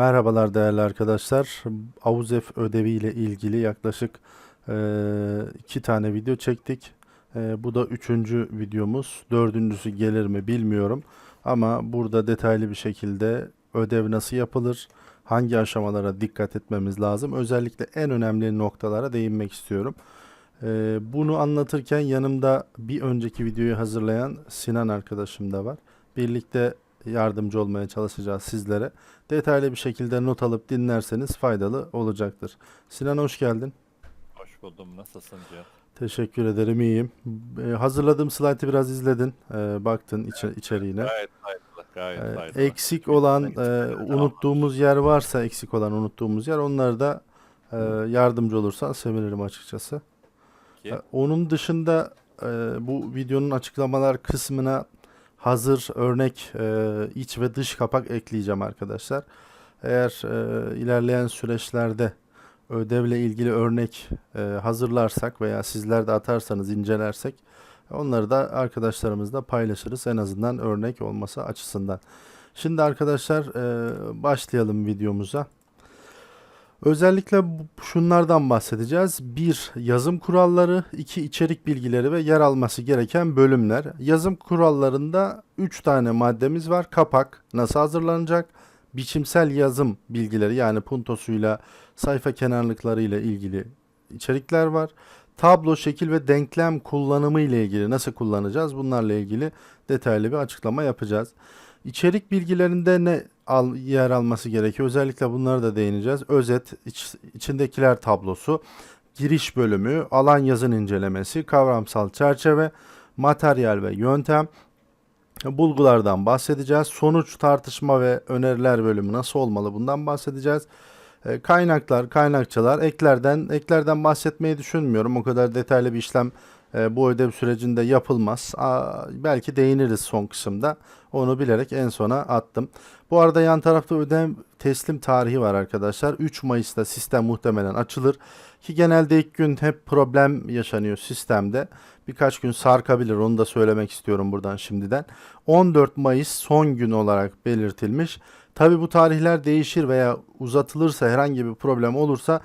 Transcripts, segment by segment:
Merhabalar değerli arkadaşlar. AUZEF ödevi ile ilgili yaklaşık eee, iki tane video çektik. Eee, bu da üçüncü videomuz. Dördüncüsü gelir mi bilmiyorum. Ama burada detaylı bir şekilde ödev nasıl yapılır, hangi aşamalara dikkat etmemiz lazım, özellikle en önemli noktalara değinmek istiyorum. Eee, bunu anlatırken yanımda bir önceki videoyu hazırlayan Sinan arkadaşım da var. Birlikte yardımcı olmaya çalışacağız sizlere detaylı bir şekilde not alıp dinlerseniz faydalı olacaktır. Sinan hoş geldin. Hoş buldum. Nasılsın Cihat? Teşekkür ederim, iyiyim. Ee, hazırladığım slaytı biraz izledin, ee, baktın içe- içeriğine. Gayet faydalı. Gayet Ee, faydalı. eksik olan, e, unuttuğumuz yer varsa, eksik olan unuttuğumuz yer, onları da e, yardımcı olursan sevinirim açıkçası. Ki, Ee, Onun dışında e, bu videonun açıklamalar kısmına hazır örnek e, iç ve dış kapak ekleyeceğim arkadaşlar. Eğer e, ilerleyen süreçlerde ödevle ilgili örnek e, hazırlarsak veya sizler de atarsanız incelersek onları da arkadaşlarımızla paylaşırız en azından örnek olması açısından. Şimdi arkadaşlar e, başlayalım videomuza. Özellikle şunlardan bahsedeceğiz. Bir, yazım kuralları, iki içerik bilgileri ve yer alması gereken bölümler. Yazım kurallarında 3 tane maddemiz var. Kapak nasıl hazırlanacak? Biçimsel yazım bilgileri yani puntosuyla, sayfa kenarlıklarıyla ilgili içerikler var. Tablo, şekil ve denklem kullanımı ile ilgili nasıl kullanacağız? Bunlarla ilgili detaylı bir açıklama yapacağız. İçerik bilgilerinde ne al, yer alması gerekiyor? Özellikle bunlara da değineceğiz. Özet, iç- içindekiler tablosu, giriş bölümü, alan yazın incelemesi, kavramsal çerçeve, materyal ve yöntem, bulgulardan bahsedeceğiz. Sonuç, tartışma ve öneriler bölümü nasıl olmalı? Bundan bahsedeceğiz. E, Kaynaklar, kaynakçalar, eklerden eklerden bahsetmeyi düşünmüyorum. O kadar detaylı bir işlem e, bu ödev sürecinde yapılmaz. Belki değiniriz son kısımda. Onu bilerek en sona attım. Bu arada yan tarafta ödev teslim tarihi var arkadaşlar. 3 Mayıs'ta sistem muhtemelen açılır. Ki genelde ilk gün hep problem yaşanıyor sistemde. Birkaç gün sarkabilir onu da söylemek istiyorum buradan şimdiden. 14 Mayıs son gün olarak belirtilmiş. Tabi bu tarihler değişir veya uzatılırsa herhangi bir problem olursa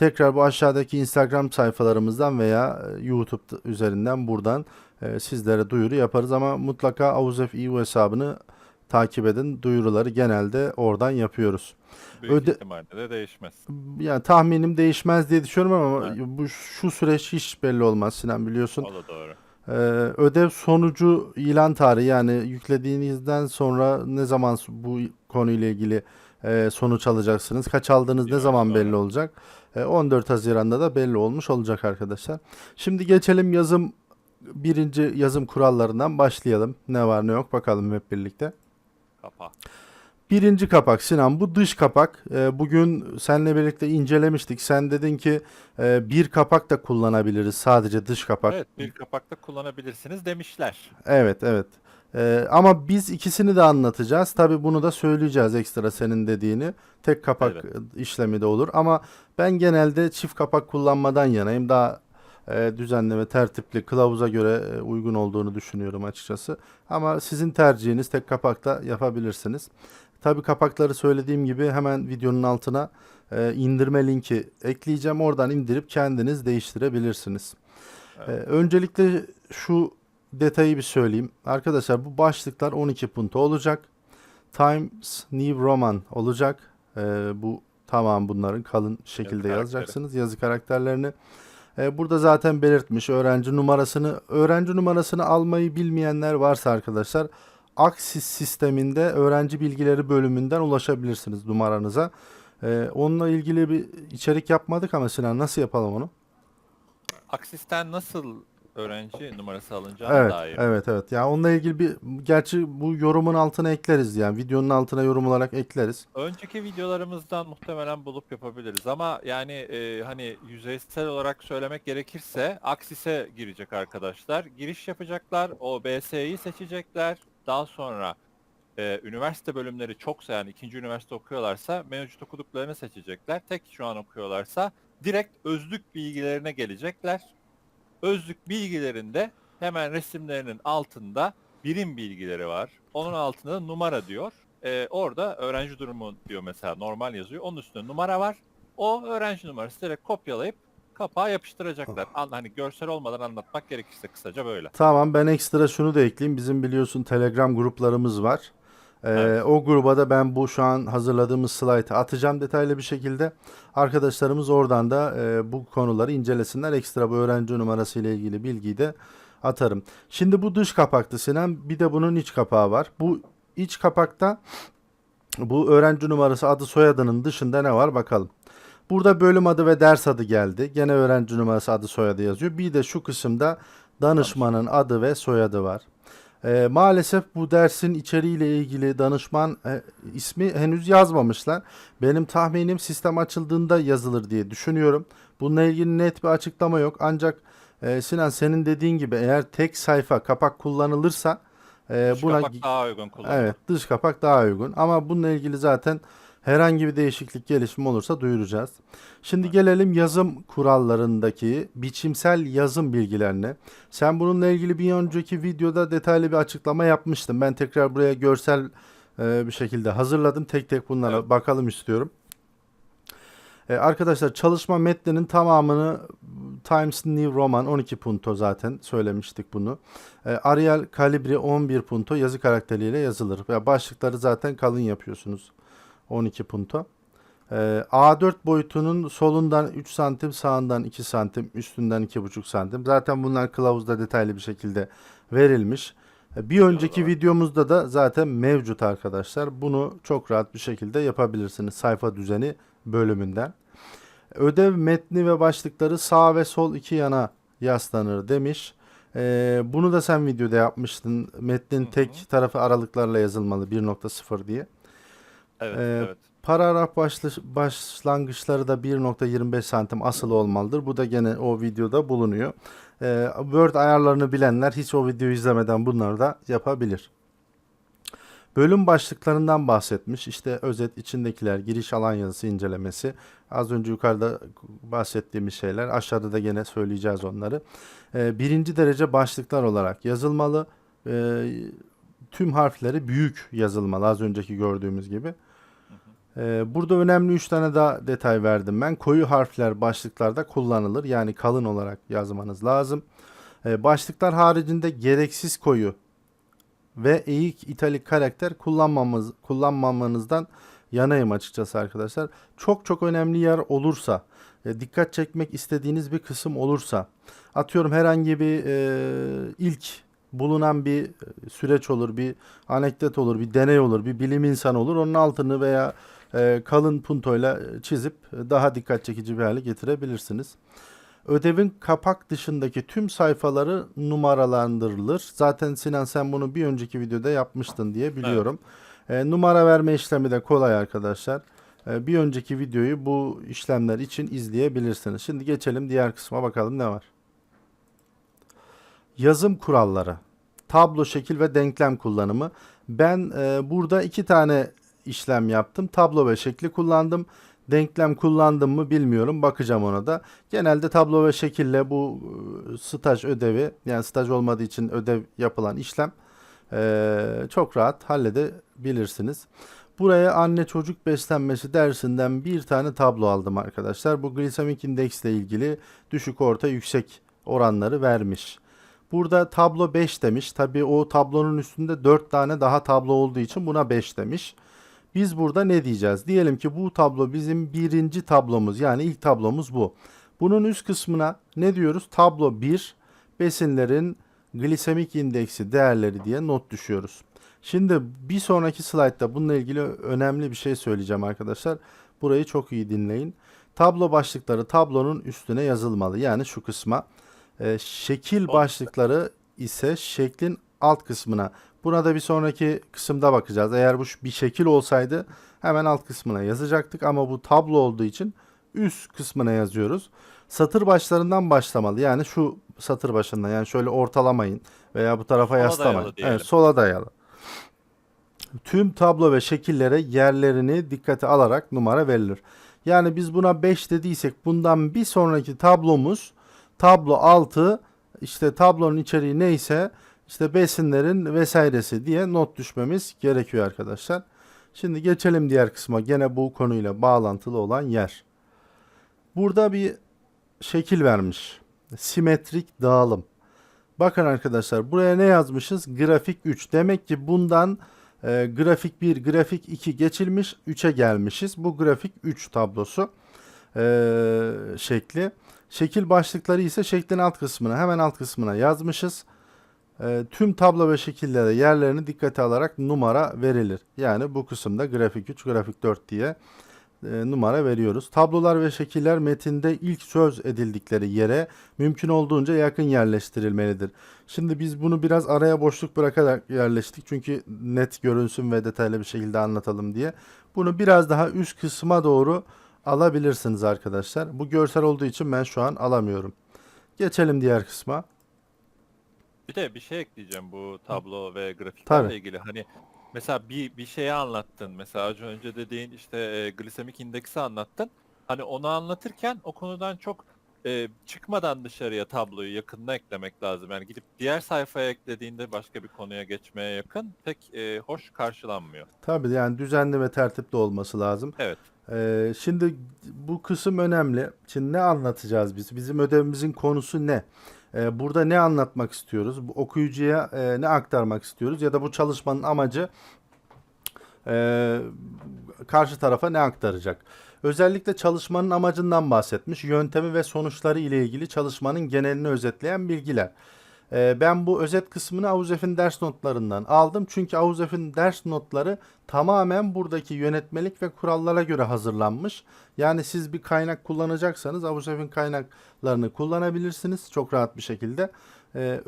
tekrar bu aşağıdaki Instagram sayfalarımızdan veya e, YouTube üzerinden buradan e, sizlere duyuru yaparız ama mutlaka Avuzef EU hesabını takip edin. Duyuruları genelde oradan yapıyoruz. büyük öde- ihtimalle de değişmez. Yani tahminim değişmez diye düşünüyorum ama Evet. bu şu süreç hiç belli olmaz Sinan biliyorsun. O da doğru. Ee, ödev sonucu ilan tarihi yani yüklediğinizden sonra ne zaman bu konuyla ilgili e, sonuç alacaksınız? Kaç aldığınız ne zaman belli olacak? E, 14 Haziran'da da belli olmuş olacak arkadaşlar. Şimdi geçelim yazım birinci yazım kurallarından başlayalım. Ne var ne yok bakalım hep birlikte. Kapa. Birinci kapak Sinan bu dış kapak. Ee, bugün seninle birlikte incelemiştik. Sen dedin ki e, bir kapak da kullanabiliriz sadece dış kapak. Evet bir kapakta kullanabilirsiniz demişler. Evet, evet. Ee, ama biz ikisini de anlatacağız. Tabii bunu da söyleyeceğiz ekstra senin dediğini. Tek kapak Evet. e, işlemi de olur. Ama ben genelde çift kapak kullanmadan yanayım. Daha e, düzenli ve tertipli, kılavuza göre e, uygun olduğunu düşünüyorum açıkçası. Ama sizin tercihiniz tek kapakta yapabilirsiniz. Tabii kapakları söylediğim gibi hemen videonun altına e, indirme linki ekleyeceğim. Oradan indirip kendiniz değiştirebilirsiniz. Evet. Ee, öncelikle şu detayı bir söyleyeyim. Arkadaşlar bu başlıklar 12 punto olacak. Times New Roman olacak. Ee, bu tamam bunların kalın şekilde karakteri. yazacaksınız yazı karakterlerini. Ee, burada zaten belirtmiş öğrenci numarasını. Öğrenci numarasını almayı bilmeyenler varsa arkadaşlar Aksis sisteminde öğrenci bilgileri bölümünden ulaşabilirsiniz numaranıza. Ee, onunla ilgili bir içerik yapmadık ama Sinan nasıl yapalım onu? Aksisten nasıl öğrenci numarası alınacağına Evet, dair. evet, evet. Ya onunla ilgili bir gerçi bu yorumun altına ekleriz yani videonun altına yorum olarak ekleriz. Önceki videolarımızdan muhtemelen bulup yapabiliriz ama yani e, hani yüzeysel olarak söylemek gerekirse Aksis'e girecek arkadaşlar. Giriş yapacaklar, o BS'yi seçecekler. Daha sonra e, üniversite bölümleri çoksa yani ikinci üniversite okuyorlarsa mevcut okuduklarını seçecekler. Tek şu an okuyorlarsa direkt özlük bilgilerine gelecekler. Özlük bilgilerinde hemen resimlerinin altında birim bilgileri var. Onun altında da numara diyor. e, orada öğrenci durumu diyor mesela normal yazıyor. Onun üstünde numara var. O öğrenci numarası direkt kopyalayıp kapağa yapıştıracaklar. An, hani görsel olmadan anlatmak gerekirse kısaca böyle. Tamam ben ekstra şunu da ekleyeyim. Bizim biliyorsun Telegram gruplarımız var. Ee, Evet. O gruba da ben bu şu an hazırladığımız slaytı atacağım detaylı bir şekilde. Arkadaşlarımız oradan da e, bu konuları incelesinler. Ekstra bu öğrenci numarası ile ilgili bilgiyi de atarım. Şimdi bu dış kapaktı Sinan. Bir de bunun iç kapağı var. Bu iç kapakta bu öğrenci numarası adı soyadının dışında ne var bakalım. Burada bölüm adı ve ders adı geldi. Gene öğrenci numarası adı soyadı yazıyor. Bir de şu kısımda danışmanın adı ve soyadı var. Ee, maalesef bu dersin içeriğiyle ilgili danışman e, ismi henüz yazmamışlar. Benim tahminim sistem açıldığında yazılır diye düşünüyorum. Bununla ilgili net bir açıklama yok. Ancak e, Sinan senin dediğin gibi eğer tek sayfa kapak kullanılırsa e, Dış buna kapak daha uygun kullanılır. Evet, dış kapak daha uygun. Ama bununla ilgili zaten herhangi bir değişiklik, gelişme olursa duyuracağız. Şimdi gelelim yazım kurallarındaki biçimsel yazım bilgilerine. Sen bununla ilgili bir önceki videoda detaylı bir açıklama yapmıştın. Ben tekrar buraya görsel e, bir şekilde hazırladım. Tek tek bunlara Evet. bakalım istiyorum. E, arkadaşlar çalışma metninin tamamını Times New Roman 12 punto zaten söylemiştik bunu. E, Arial Calibri 11 punto yazı karakteriyle yazılır. Ve başlıkları zaten kalın yapıyorsunuz. 12 punto. E, A4 boyutunun solundan 3 santim, sağından 2 santim, üstünden 2,5 santim. Zaten bunlar kılavuzda detaylı bir şekilde verilmiş. E, Bir önceki videomuzda da zaten mevcut arkadaşlar. Bunu çok rahat bir şekilde yapabilirsiniz sayfa düzeni bölümünden. Ödev metni ve başlıkları sağ ve sol iki yana yaslanır demiş. Ee, bunu da sen videoda yapmıştın. Metnin tek tarafı aralıklarla yazılmalı 1.0 diye. Evet, Ee, evet. Paragraf başlı- başlangıçları da 1.25 santim asılı olmalıdır. Bu da gene o videoda bulunuyor. Ee, Word ayarlarını bilenler hiç o videoyu izlemeden bunları da yapabilir. Bölüm başlıklarından bahsetmiş. İşte özet, içindekiler, giriş alan yazısı incelemesi. Az önce yukarıda bahsettiğimiz şeyler. Aşağıda da gene söyleyeceğiz onları. Ee, birinci derece başlıklar olarak yazılmalı. Ee, tüm harfleri büyük yazılmalı az önceki gördüğümüz gibi. Ee, burada önemli 3 tane daha detay verdim ben. Koyu harfler başlıklarda kullanılır. Yani kalın olarak yazmanız lazım. Ee, başlıklar haricinde gereksiz koyu ve eğik italik karakter kullanmamız, kullanmamanızdan yanayım açıkçası arkadaşlar. Çok çok önemli yer olursa, e, dikkat çekmek istediğiniz bir kısım olursa, atıyorum herhangi bir e, ilk bulunan bir e, süreç olur, bir anekdot olur, bir deney olur, bir bilim insanı olur. Onun altını veya e, kalın puntoyla çizip e, daha dikkat çekici bir hale getirebilirsiniz. Ödevin kapak dışındaki tüm sayfaları numaralandırılır. Zaten Sinan sen bunu bir önceki videoda yapmıştın diye biliyorum. E, numara verme işlemi de kolay arkadaşlar. E, bir önceki videoyu bu işlemler için izleyebilirsiniz. Şimdi geçelim diğer kısma bakalım ne var. Yazım kuralları. Tablo, şekil ve denklem kullanımı. Ben e, burada iki tane işlem yaptım. Tablo ve şekli kullandım. Denklem kullandım mı bilmiyorum. Bakacağım ona da. Genelde tablo ve şekille bu e, staj ödevi yani staj olmadığı için ödev yapılan işlem e, çok rahat halledebilirsiniz. Buraya anne çocuk beslenmesi dersinden bir tane tablo aldım arkadaşlar. Bu glisemik indeks ile ilgili düşük orta yüksek oranları vermiş. Burada tablo 5 demiş. Tabii o tablonun üstünde 4 tane daha tablo olduğu için buna 5 demiş. Biz burada ne diyeceğiz? Diyelim ki bu tablo bizim birinci tablomuz yani ilk tablomuz bu. Bunun üst kısmına ne diyoruz? Tablo 1 besinlerin glisemik indeksi değerleri diye not düşüyoruz. Şimdi bir sonraki slaytta bununla ilgili önemli bir şey söyleyeceğim arkadaşlar. Burayı çok iyi dinleyin. Tablo başlıkları tablonun üstüne yazılmalı. Yani şu kısma. Ee, şekil başlıkları ise şeklin alt kısmına. Buna da bir sonraki kısımda bakacağız. Eğer bu bir şekil olsaydı hemen alt kısmına yazacaktık ama bu tablo olduğu için üst kısmına yazıyoruz. Satır başlarından başlamalı. Yani şu satır başından yani şöyle ortalamayın veya bu tarafa Sola yaslamayın. Evet, sola dayalı. Tüm tablo ve şekillere yerlerini dikkate alarak numara verilir. Yani biz buna 5 dediysek bundan bir sonraki tablomuz tablo 6 işte tablonun içeriği neyse işte besinlerin vesairesi diye not düşmemiz gerekiyor arkadaşlar. Şimdi geçelim diğer kısma. Gene bu konuyla bağlantılı olan yer. Burada bir şekil vermiş. Simetrik dağılım. Bakın arkadaşlar buraya ne yazmışız? Grafik 3. Demek ki bundan e, grafik 1, grafik 2 geçilmiş 3'e gelmişiz. Bu grafik 3 tablosu e, şekli. Şekil başlıkları ise şeklin alt kısmına hemen alt kısmına yazmışız. E, tüm tablo ve şekillere yerlerini dikkate alarak numara verilir. Yani bu kısımda grafik 3, grafik 4 diye e, numara veriyoruz. Tablolar ve şekiller metinde ilk söz edildikleri yere mümkün olduğunca yakın yerleştirilmelidir. Şimdi biz bunu biraz araya boşluk bırakarak yerleştik. Çünkü net görünsün ve detaylı bir şekilde anlatalım diye. Bunu biraz daha üst kısma doğru alabilirsiniz arkadaşlar. Bu görsel olduğu için ben şu an alamıyorum. Geçelim diğer kısma. Bir de bir şey ekleyeceğim bu tablo ve grafiklerle Tabii. ilgili. Hani mesela bir bir şeyi anlattın. Mesela az önce dediğin işte e, glisemik indeksi anlattın. Hani onu anlatırken o konudan çok e, çıkmadan dışarıya tabloyu yakınına eklemek lazım. Yani gidip diğer sayfaya eklediğinde başka bir konuya geçmeye yakın pek e, hoş karşılanmıyor. Tabii yani düzenli ve tertipli olması lazım. Evet. Ee, şimdi bu kısım önemli. Şimdi ne anlatacağız biz? Bizim ödevimizin konusu ne? Ee, burada ne anlatmak istiyoruz? Bu okuyucuya e, ne aktarmak istiyoruz? Ya da bu çalışmanın amacı e, karşı tarafa ne aktaracak? Özellikle çalışmanın amacından bahsetmiş. Yöntemi ve sonuçları ile ilgili çalışmanın genelini özetleyen bilgiler. Ee, ben bu özet kısmını Avuzef'in ders notlarından aldım. Çünkü Avuzef'in ders notları tamamen buradaki yönetmelik ve kurallara göre hazırlanmış. Yani siz bir kaynak kullanacaksanız Avuzef'in kaynaklarını kullanabilirsiniz çok rahat bir şekilde. Ee,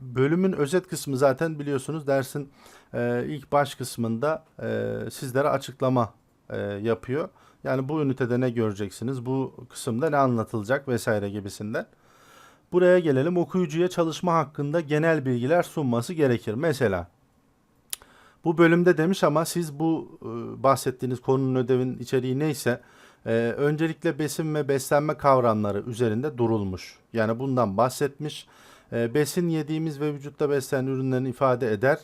bölümün özet kısmı zaten biliyorsunuz dersin e, ilk baş kısmında e, sizlere açıklama e, yapıyor. Yani bu ünitede ne göreceksiniz, bu kısımda ne anlatılacak vesaire gibisinden. Buraya gelelim. Okuyucuya çalışma hakkında genel bilgiler sunması gerekir. Mesela bu bölümde demiş ama siz bu e, bahsettiğiniz konunun ödevin içeriği neyse e, öncelikle besin ve beslenme kavramları üzerinde durulmuş. Yani bundan bahsetmiş. E, besin yediğimiz ve vücutta beslenen ürünlerini ifade eder.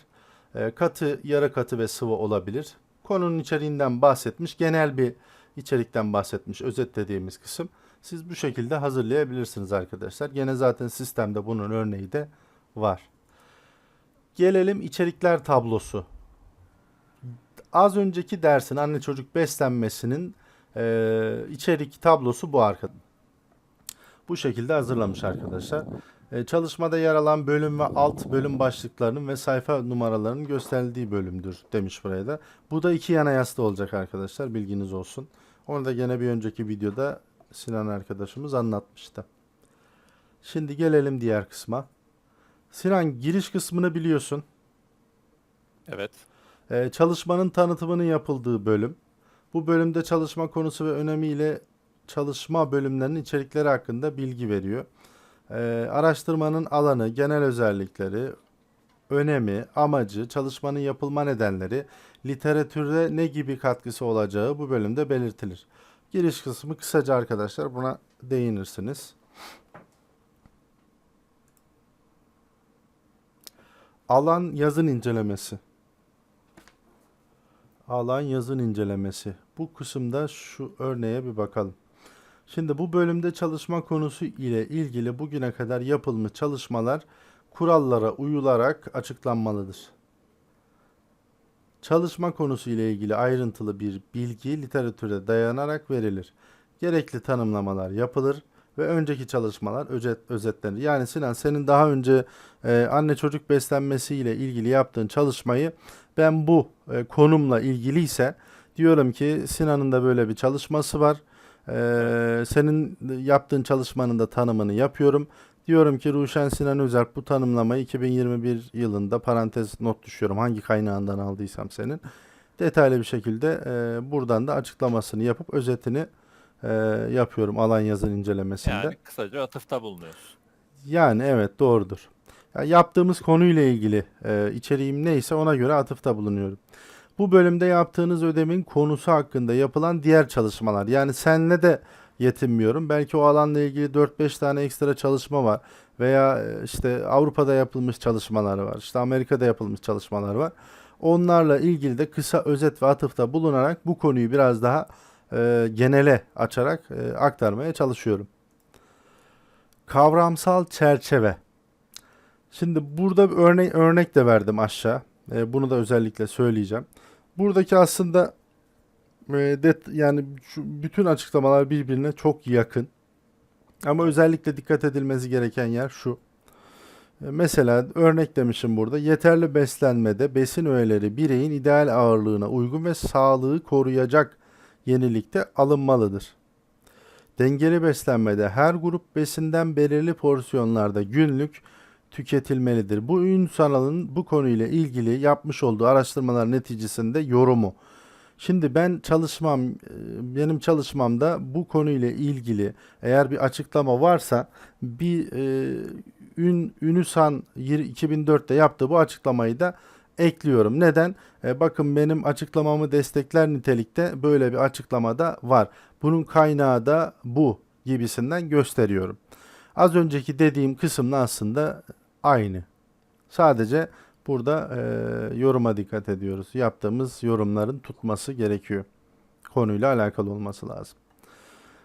E, katı, yarı katı ve sıvı olabilir. Konunun içeriğinden bahsetmiş. Genel bir içerikten bahsetmiş. Özetlediğimiz kısım. Siz bu şekilde hazırlayabilirsiniz arkadaşlar. Gene zaten sistemde bunun örneği de var. Gelelim içerikler tablosu. Az önceki dersin anne çocuk beslenmesinin eee, içerik tablosu bu arkadaşlar. Bu şekilde hazırlamış arkadaşlar. E, çalışmada yer alan bölüm ve alt bölüm başlıklarının ve sayfa numaralarının gösterildiği bölümdür demiş buraya da. Bu da iki yana yaslı olacak arkadaşlar bilginiz olsun. Onu da gene bir önceki videoda Sinan arkadaşımız anlatmıştı. Şimdi gelelim diğer kısma. Sinan giriş kısmını biliyorsun. Evet. Ee, çalışmanın tanıtımının yapıldığı bölüm. Bu bölümde çalışma konusu ve önemiyle çalışma bölümlerinin içerikleri hakkında bilgi veriyor. Ee, araştırmanın alanı, genel özellikleri, önemi, amacı, çalışmanın yapılma nedenleri, literatürde ne gibi katkısı olacağı bu bölümde belirtilir. Giriş kısmı kısaca arkadaşlar buna değinirsiniz. Alan yazın incelemesi. Alan yazın incelemesi. Bu kısımda şu örneğe bir bakalım. Şimdi bu bölümde çalışma konusu ile ilgili bugüne kadar yapılmış çalışmalar kurallara uyularak açıklanmalıdır. Çalışma konusu ile ilgili ayrıntılı bir bilgi literatüre dayanarak verilir. Gerekli tanımlamalar yapılır ve önceki çalışmalar özet, özetlenir. Yani Sinan senin daha önce e, anne çocuk beslenmesi ile ilgili yaptığın çalışmayı ben bu e, konumla ilgiliyse diyorum ki Sinan'ın da böyle bir çalışması var. E, senin yaptığın çalışmanın da tanımını yapıyorum. Diyorum ki Ruşen Sinan Özerk bu tanımlamayı 2021 yılında parantez not düşüyorum hangi kaynağından aldıysam senin. Detaylı bir şekilde e, buradan da açıklamasını yapıp özetini e, yapıyorum alan yazın incelemesinde. Yani kısaca atıfta bulunuyoruz. Yani evet doğrudur. Ya yaptığımız konuyla ilgili e, içeriğim neyse ona göre atıfta bulunuyorum. Bu bölümde yaptığınız ödemin konusu hakkında yapılan diğer çalışmalar yani senle de yetinmiyorum. Belki o alanla ilgili 4-5 tane ekstra çalışma var veya e, işte Avrupa'da yapılmış çalışmalar var. işte Amerika'da yapılmış çalışmalar var. Onlarla ilgili de kısa özet ve atıfta bulunarak bu konuyu biraz daha e, genele açarak e, aktarmaya çalışıyorum. Kavramsal çerçeve. Şimdi burada bir örnek örnek de verdim aşağı. E, bunu da özellikle söyleyeceğim. Buradaki aslında e, det, yani şu bütün açıklamalar birbirine çok yakın. Ama özellikle dikkat edilmesi gereken yer şu. E, Mesela örnek demişim burada. Yeterli beslenmede besin öğeleri bireyin ideal ağırlığına uygun ve sağlığı koruyacak yenilikte alınmalıdır. Dengeli beslenmede her grup besinden belirli porsiyonlarda günlük tüketilmelidir. Bu Ünsal'ın bu konuyla ilgili yapmış olduğu araştırmalar neticesinde yorumu. Şimdi ben çalışmam, e, benim çalışmamda bu konuyla ilgili eğer bir açıklama varsa bir e, Ün, Ünüsan yir- 2004'te yaptığı bu açıklamayı da ekliyorum. Neden? E, bakın benim açıklamamı destekler nitelikte böyle bir açıklamada var. Bunun kaynağı da bu gibisinden gösteriyorum. Az önceki dediğim kısımla aslında aynı. Sadece burada e, yoruma dikkat ediyoruz. Yaptığımız yorumların tutması gerekiyor. Konuyla alakalı olması lazım.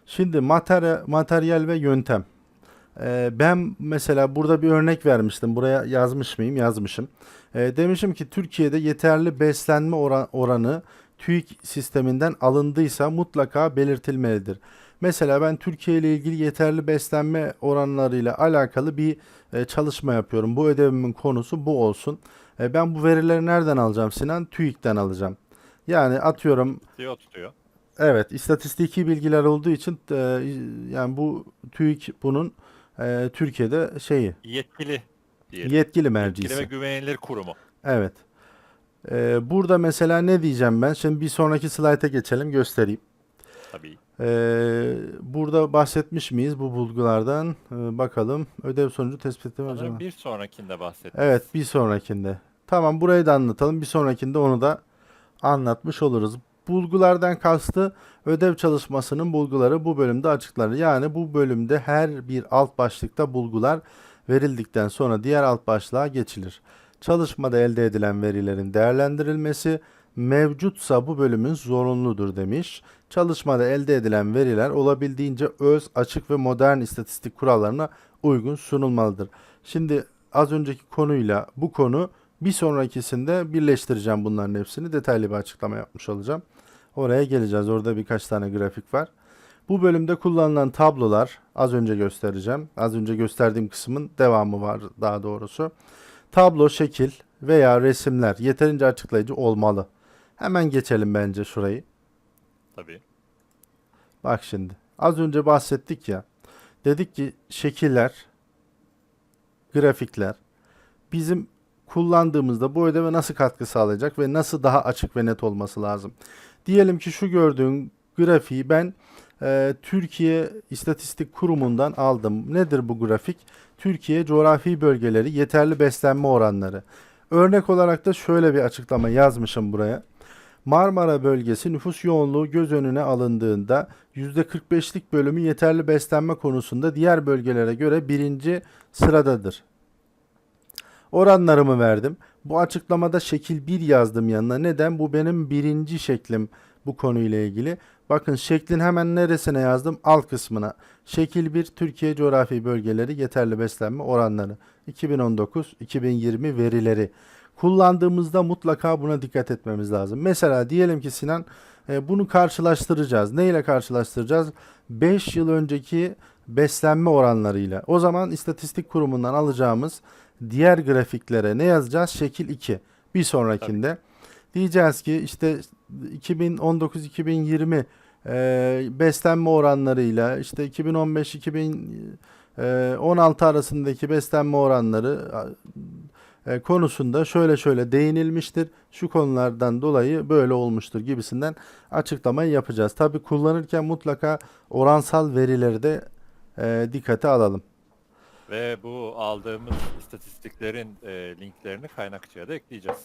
Şimdi materyal, materyal ve yöntem. E, ben mesela burada bir örnek vermiştim. Buraya yazmış mıyım? Yazmışım. E, demişim ki Türkiye'de yeterli beslenme oran- oranı TÜİK sisteminden alındıysa mutlaka belirtilmelidir. Mesela ben Türkiye ile ilgili yeterli beslenme oranlarıyla alakalı bir e, çalışma yapıyorum. Bu ödevimin konusu bu olsun. E, ben bu verileri nereden alacağım Sinan? TÜİK'ten alacağım. Yani atıyorum Diyor tutuyor. evet istatistiki bilgiler olduğu için e, yani bu TÜİK bunun e, Türkiye'de şeyi Yetkili diyelim. yetkili Yetkili mercisi. ve güvenilir kurumu. Evet. E, burada mesela ne diyeceğim ben? Şimdi bir sonraki slayta geçelim göstereyim. Tabii. Ee, burada bahsetmiş miyiz bu bulgulardan? Ee, bakalım. Ödev sonucu tespit Sanırım acaba. bir sonrakinde bahsettik. Evet, bir sonrakinde. Tamam, burayı da anlatalım. Bir sonrakinde onu da anlatmış oluruz. Bulgulardan kastı ödev çalışmasının bulguları bu bölümde açıklanır. Yani bu bölümde her bir alt başlıkta bulgular verildikten sonra diğer alt başlığa geçilir. Çalışmada elde edilen verilerin değerlendirilmesi mevcutsa bu bölümün zorunludur demiş. Çalışmada elde edilen veriler olabildiğince öz, açık ve modern istatistik kurallarına uygun sunulmalıdır. Şimdi az önceki konuyla bu konu bir sonrakisinde birleştireceğim bunların hepsini. Detaylı bir açıklama yapmış olacağım. Oraya geleceğiz. Orada birkaç tane grafik var. Bu bölümde kullanılan tablolar az önce göstereceğim. Az önce gösterdiğim kısmın devamı var daha doğrusu. Tablo, şekil veya resimler yeterince açıklayıcı olmalı. Hemen geçelim bence şurayı. Tabii. Bak şimdi. Az önce bahsettik ya. Dedik ki şekiller, grafikler bizim kullandığımızda bu ödeve nasıl katkı sağlayacak ve nasıl daha açık ve net olması lazım. Diyelim ki şu gördüğün grafiği ben e, Türkiye İstatistik Kurumu'ndan aldım. Nedir bu grafik? Türkiye coğrafi bölgeleri yeterli beslenme oranları. Örnek olarak da şöyle bir açıklama yazmışım buraya. Marmara bölgesi nüfus yoğunluğu göz önüne alındığında %45'lik bölümü yeterli beslenme konusunda diğer bölgelere göre birinci sıradadır. Oranlarımı verdim. Bu açıklamada şekil 1 yazdım yanına. Neden? Bu benim birinci şeklim bu konuyla ilgili. Bakın şeklin hemen neresine yazdım? Alt kısmına. Şekil 1 Türkiye coğrafi bölgeleri yeterli beslenme oranları. 2019-2020 verileri kullandığımızda mutlaka buna dikkat etmemiz lazım. Mesela diyelim ki Sinan e, bunu karşılaştıracağız. Ne ile karşılaştıracağız? 5 yıl önceki beslenme oranlarıyla. O zaman istatistik kurumundan alacağımız diğer grafiklere ne yazacağız? Şekil 2. Bir sonrakinde diyeceğiz ki işte 2019-2020 e, beslenme oranlarıyla işte 2015-2016 arasındaki beslenme oranları e, konusunda şöyle şöyle değinilmiştir. Şu konulardan dolayı böyle olmuştur gibisinden açıklamayı yapacağız. Tabi kullanırken mutlaka oransal verileri de e, dikkate alalım. Ve bu aldığımız istatistiklerin e, linklerini kaynakçıya da ekleyeceğiz.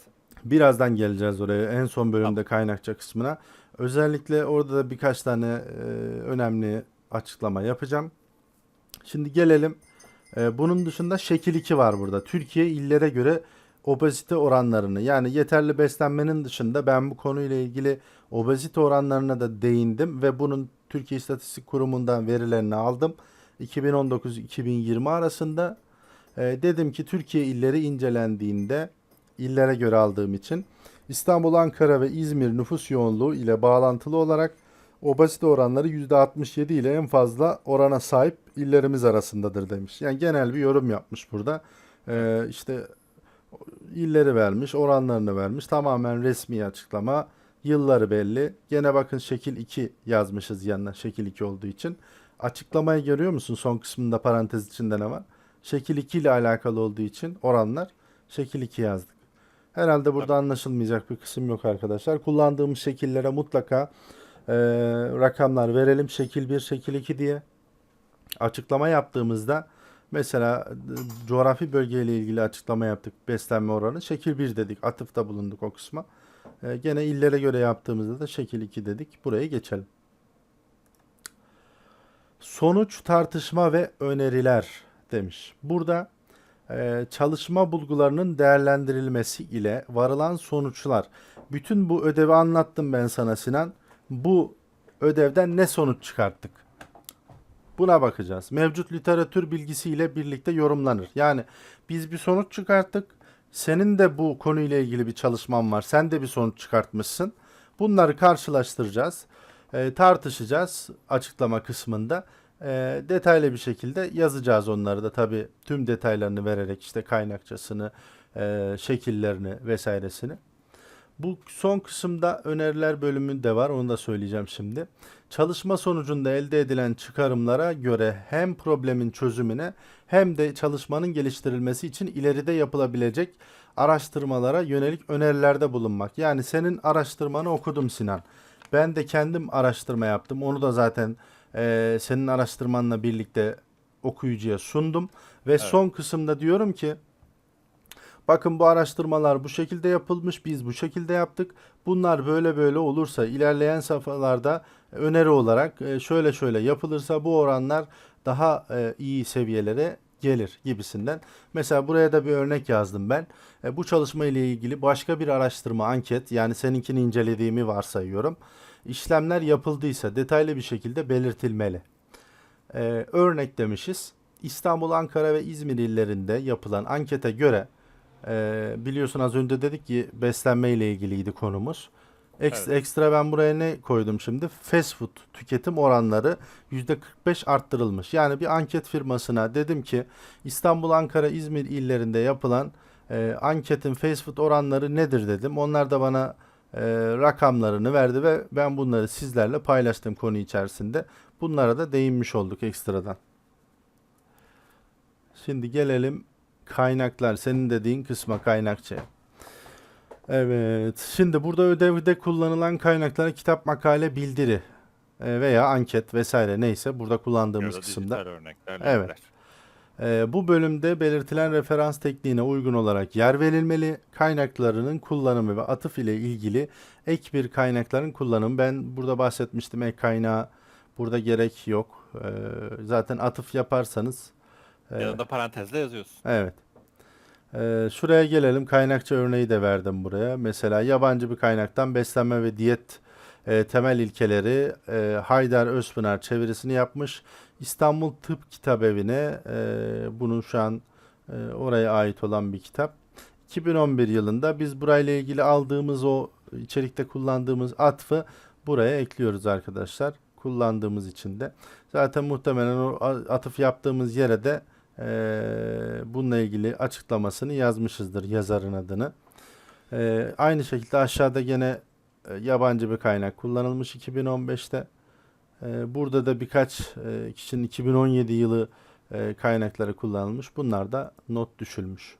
Birazdan geleceğiz oraya en son bölümde kaynakça kısmına. Özellikle orada da birkaç tane e, önemli açıklama yapacağım. Şimdi gelelim. Ee, bunun dışında şekil 2 var burada. Türkiye illere göre obezite oranlarını yani yeterli beslenmenin dışında ben bu konuyla ilgili obezite oranlarına da değindim ve bunun Türkiye İstatistik Kurumu'ndan verilerini aldım. 2019-2020 arasında e, dedim ki Türkiye illeri incelendiğinde illere göre aldığım için İstanbul, Ankara ve İzmir nüfus yoğunluğu ile bağlantılı olarak obezite oranları %67 ile en fazla orana sahip illerimiz arasındadır demiş. Yani genel bir yorum yapmış burada. Ee, işte illeri vermiş, oranlarını vermiş. Tamamen resmi açıklama. Yılları belli. Gene bakın şekil 2 yazmışız yanına şekil 2 olduğu için. Açıklamayı görüyor musun? Son kısmında parantez içinde ne var? Şekil 2 ile alakalı olduğu için oranlar şekil 2 yazdık. Herhalde burada anlaşılmayacak bir kısım yok arkadaşlar. Kullandığımız şekillere mutlaka e, rakamlar verelim. Şekil 1, şekil 2 diye. Açıklama yaptığımızda mesela coğrafi bölgeyle ilgili açıklama yaptık. Beslenme oranı şekil 1 dedik. Atıfta bulunduk o kısma. E, gene illere göre yaptığımızda da şekil 2 dedik. Buraya geçelim. Sonuç, tartışma ve öneriler demiş. Burada e, çalışma bulgularının değerlendirilmesi ile varılan sonuçlar. Bütün bu ödevi anlattım ben sana Sinan. Bu ödevden ne sonuç çıkarttık? Buna bakacağız. Mevcut literatür bilgisiyle birlikte yorumlanır. Yani biz bir sonuç çıkarttık. Senin de bu konuyla ilgili bir çalışman var. Sen de bir sonuç çıkartmışsın. Bunları karşılaştıracağız. e, tartışacağız açıklama kısmında. E, detaylı bir şekilde yazacağız onları da tabii tüm detaylarını vererek işte kaynakçasını, e, şekillerini vesairesini. Bu son kısımda öneriler bölümünde var. Onu da söyleyeceğim şimdi. Çalışma sonucunda elde edilen çıkarımlara göre hem problemin çözümüne hem de çalışmanın geliştirilmesi için ileride yapılabilecek araştırmalara yönelik önerilerde bulunmak. Yani senin araştırmanı okudum Sinan. Ben de kendim araştırma yaptım. Onu da zaten eee, senin araştırmanla birlikte okuyucuya sundum. Ve son kısımda diyorum ki Bakın bu araştırmalar bu şekilde yapılmış, biz bu şekilde yaptık. Bunlar böyle böyle olursa ilerleyen safhalarda öneri olarak e, şöyle şöyle yapılırsa bu oranlar daha e, iyi seviyelere gelir gibisinden. Mesela buraya da bir örnek yazdım ben. E, Bu çalışma ile ilgili başka bir araştırma, anket yani seninkini incelediğimi varsayıyorum. İşlemler yapıldıysa detaylı bir şekilde belirtilmeli. Ee, örnek demişiz. İstanbul, Ankara ve İzmir illerinde yapılan ankete göre e, biliyorsun az önce dedik ki beslenme ile ilgiliydi konumuz. Eks- Evet. Ekstra ben buraya ne koydum şimdi? Fast food tüketim oranları %45 arttırılmış. Yani bir anket firmasına dedim ki İstanbul, Ankara, İzmir illerinde yapılan e, anketin fast food oranları nedir dedim. Onlar da bana e, rakamlarını verdi ve ben bunları sizlerle paylaştım konu içerisinde. Bunlara da değinmiş olduk ekstradan. Şimdi gelelim kaynaklar. Senin dediğin kısma kaynakçaya. Evet. Şimdi burada ödevde kullanılan kaynaklar kitap, makale, bildiri e, veya anket vesaire neyse burada kullandığımız da kısımda. Evet. Ee, bu bölümde belirtilen referans tekniğine uygun olarak yer verilmeli. Kaynaklarının kullanımı ve atıf ile ilgili ek bir kaynakların kullanımı. Ben burada bahsetmiştim ek kaynağı burada gerek yok. Ee, zaten atıf yaparsanız e, Yanında parantezle yazıyorsun. evet. Ee, şuraya gelelim. Kaynakça örneği de verdim buraya. Mesela yabancı bir kaynaktan beslenme ve diyet e, temel ilkeleri e, Haydar Özpınar çevirisini yapmış. İstanbul Tıp Kitabevi'ne e, bunun şu an e, oraya ait olan bir kitap. 2011 yılında biz burayla ilgili aldığımız o içerikte kullandığımız atfı buraya ekliyoruz arkadaşlar. Kullandığımız için de. Zaten muhtemelen o atıf yaptığımız yere de e, bununla ilgili açıklamasını yazmışızdır yazarın adını. E, aynı şekilde aşağıda gene e, yabancı bir kaynak kullanılmış 2015'te. E, burada da birkaç e, kişinin 2017 yılı e, kaynakları kullanılmış. Bunlar da not düşülmüş.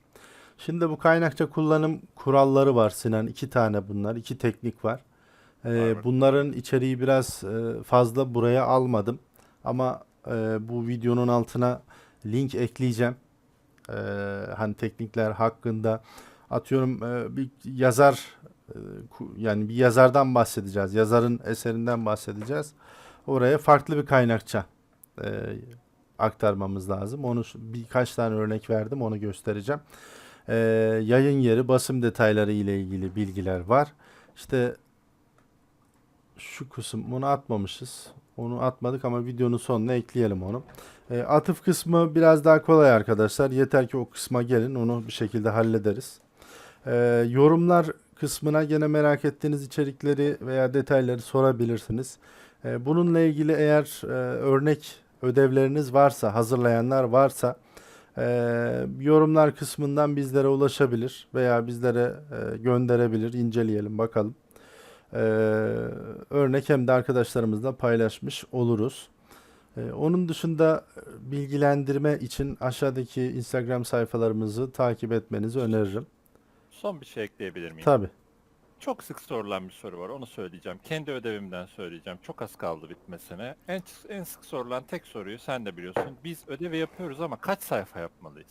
Şimdi bu kaynakça kullanım kuralları var Sinan. iki tane bunlar. iki teknik var. E, bunların içeriği biraz e, fazla buraya almadım. Ama e, bu videonun altına link ekleyeceğim. E, hani teknikler hakkında atıyorum e, bir yazar e, yani bir yazardan bahsedeceğiz. Yazarın eserinden bahsedeceğiz. Oraya farklı bir kaynakça e, aktarmamız lazım. Onu birkaç tane örnek verdim onu göstereceğim. E, yayın yeri basım detayları ile ilgili bilgiler var. İşte şu kısım bunu atmamışız. Onu atmadık ama videonun sonuna ekleyelim onu. E, atıf kısmı biraz daha kolay arkadaşlar. Yeter ki o kısma gelin onu bir şekilde hallederiz. E, yorumlar kısmına gene merak ettiğiniz içerikleri veya detayları sorabilirsiniz. E, bununla ilgili eğer e, örnek ödevleriniz varsa, hazırlayanlar varsa e, yorumlar kısmından bizlere ulaşabilir veya bizlere e, gönderebilir. inceleyelim bakalım. E, örnek hem de arkadaşlarımızla paylaşmış oluruz. E, onun dışında e, bilgilendirme için aşağıdaki Instagram sayfalarımızı takip etmenizi öneririm. Son bir şey ekleyebilir miyim? Tabii. Çok sık sorulan bir soru var. Onu söyleyeceğim. Kendi ödevimden söyleyeceğim. Çok az kaldı bitmesine. En, en sık sorulan tek soruyu sen de biliyorsun. Biz ödevi yapıyoruz ama kaç sayfa yapmalıyız?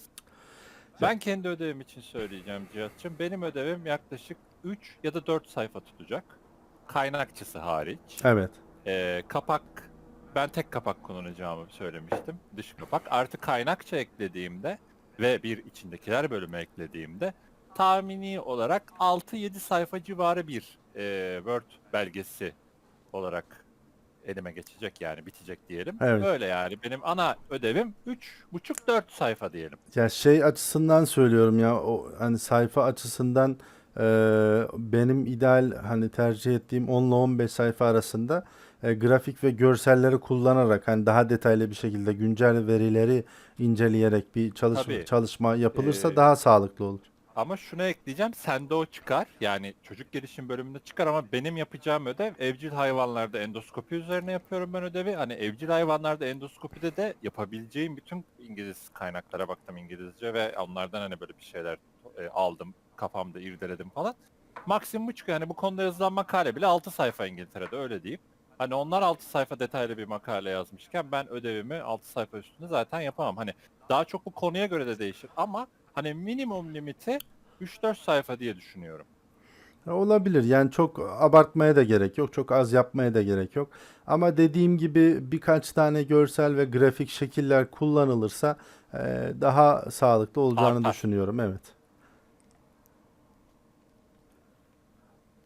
Ben kendi ödevim için söyleyeceğim Cihat'cığım. Benim ödevim yaklaşık 3 ya da 4 sayfa tutacak. Kaynakçısı hariç. Evet. Ee, kapak ben tek kapak kullanacağımı söylemiştim. Dış kapak. Artı kaynakça eklediğimde ve bir içindekiler bölümü eklediğimde tahmini olarak 6-7 sayfa civarı bir e, Word belgesi olarak elime geçecek yani bitecek diyelim. Evet. Öyle yani benim ana ödevim 3,5-4 sayfa diyelim. Ya şey açısından söylüyorum ya o hani sayfa açısından e, benim ideal hani tercih ettiğim 10 ile 15 sayfa arasında e, grafik ve görselleri kullanarak hani daha detaylı bir şekilde güncel verileri inceleyerek bir çalışma Tabii. çalışma yapılırsa Ee, daha sağlıklı olur. Ama şunu ekleyeceğim. Sende o çıkar. Yani çocuk gelişim bölümünde çıkar ama benim yapacağım ödev evcil hayvanlarda endoskopi üzerine yapıyorum ben ödevi. Hani evcil hayvanlarda endoskopide de yapabileceğim bütün İngiliz kaynaklara baktım İngilizce ve onlardan hani böyle bir şeyler e, aldım. Kafamda irdeledim falan. Maksimum bu çıkıyor. Hani bu konuda yazılan makale bile 6 sayfa İngiltere'de öyle diyeyim. Hani onlar 6 sayfa detaylı bir makale yazmışken ben ödevimi 6 sayfa üstünde zaten yapamam. Hani daha çok bu konuya göre de değişir ama hani minimum limiti 3-4 sayfa diye düşünüyorum. Ya Olabilir. Yani çok abartmaya da gerek yok. Çok az yapmaya da gerek yok. Ama dediğim gibi birkaç tane görsel ve grafik şekiller kullanılırsa e, daha sağlıklı olacağını Artar. düşünüyorum. Evet.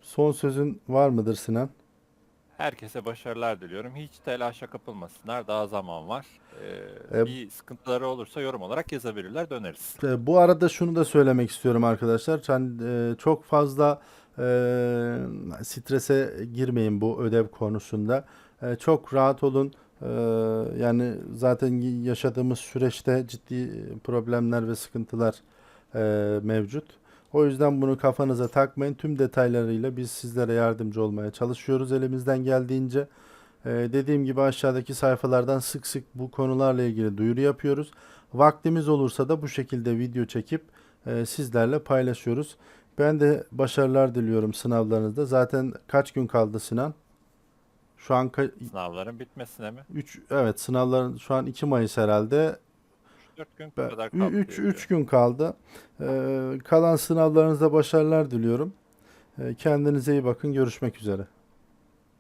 Son sözün var mıdır Sinan? Herkese başarılar diliyorum. Hiç telaşa kapılmasınlar. Daha zaman var. Ee, E, bir sıkıntıları olursa yorum olarak yazabilirler. Döneriz. E, Bu arada şunu da söylemek istiyorum arkadaşlar. Hani, e, çok fazla e, strese girmeyin bu ödev konusunda. E, çok rahat olun. E, yani zaten yaşadığımız süreçte ciddi problemler ve sıkıntılar e, mevcut. O yüzden bunu kafanıza takmayın. Tüm detaylarıyla biz sizlere yardımcı olmaya çalışıyoruz elimizden geldiğince. Ee, dediğim gibi aşağıdaki sayfalardan sık sık bu konularla ilgili duyuru yapıyoruz. Vaktimiz olursa da bu şekilde video çekip e, sizlerle paylaşıyoruz. Ben de başarılar diliyorum sınavlarınızda. Zaten kaç gün kaldı Sinan? Şu an Sınavların bitmesine mi? 3 evet sınavların şu an 2 Mayıs herhalde. 4 gün kadar kaldı. 3 diye 3 gün kaldı. Ee, kalan sınavlarınızda başarılar diliyorum. Ee, kendinize iyi bakın. Görüşmek üzere.